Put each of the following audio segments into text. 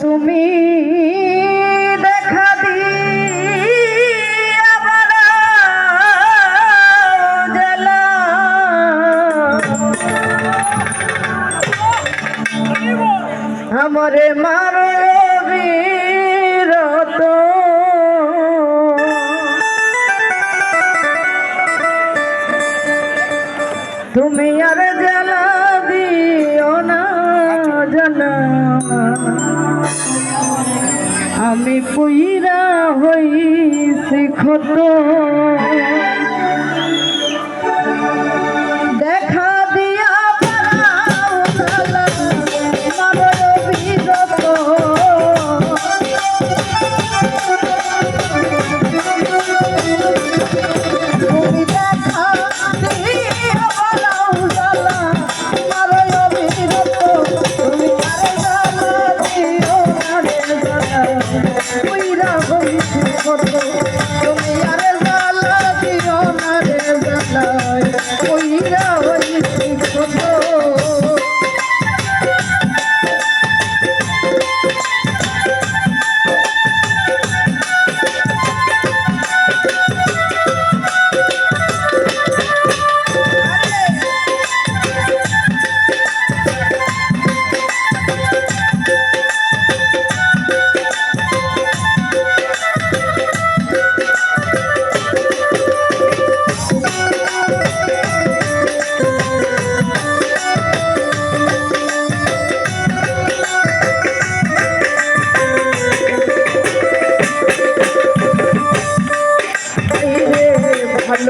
তুমি দেখা দি আমারে মারো রত তুমি আরে আমি পুইরা হইছি ক্ষত।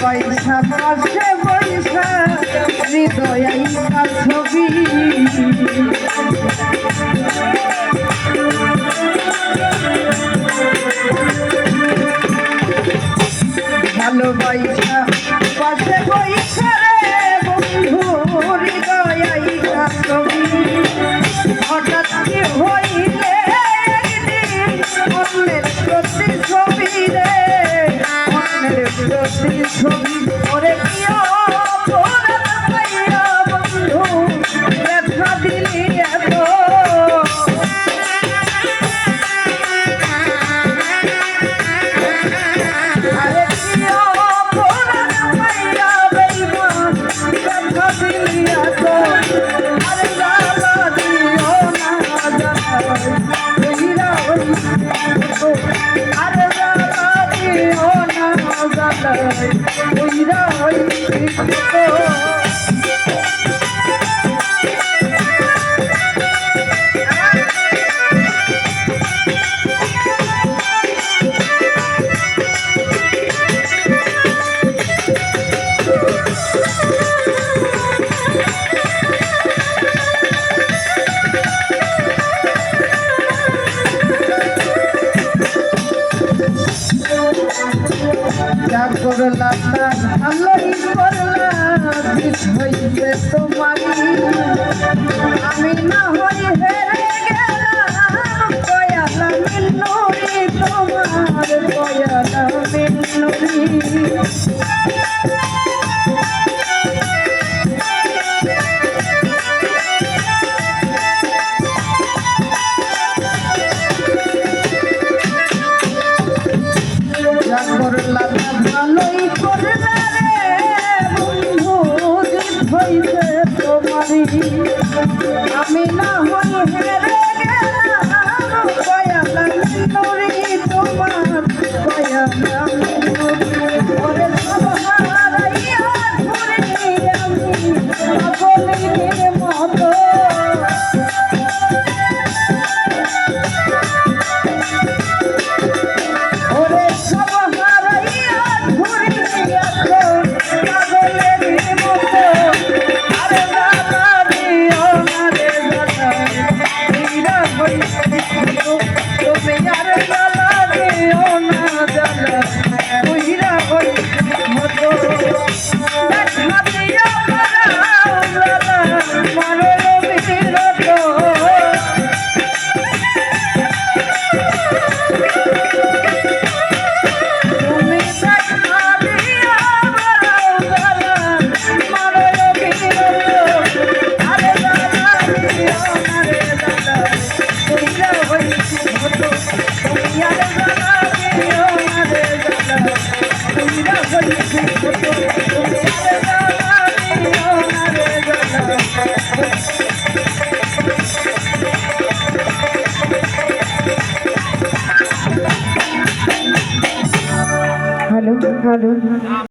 পয়সা বসে পয়সা হৃদয় ছবি ভালোবাই করলাম না আমি করলাম হইবে তোমার না হই হেরে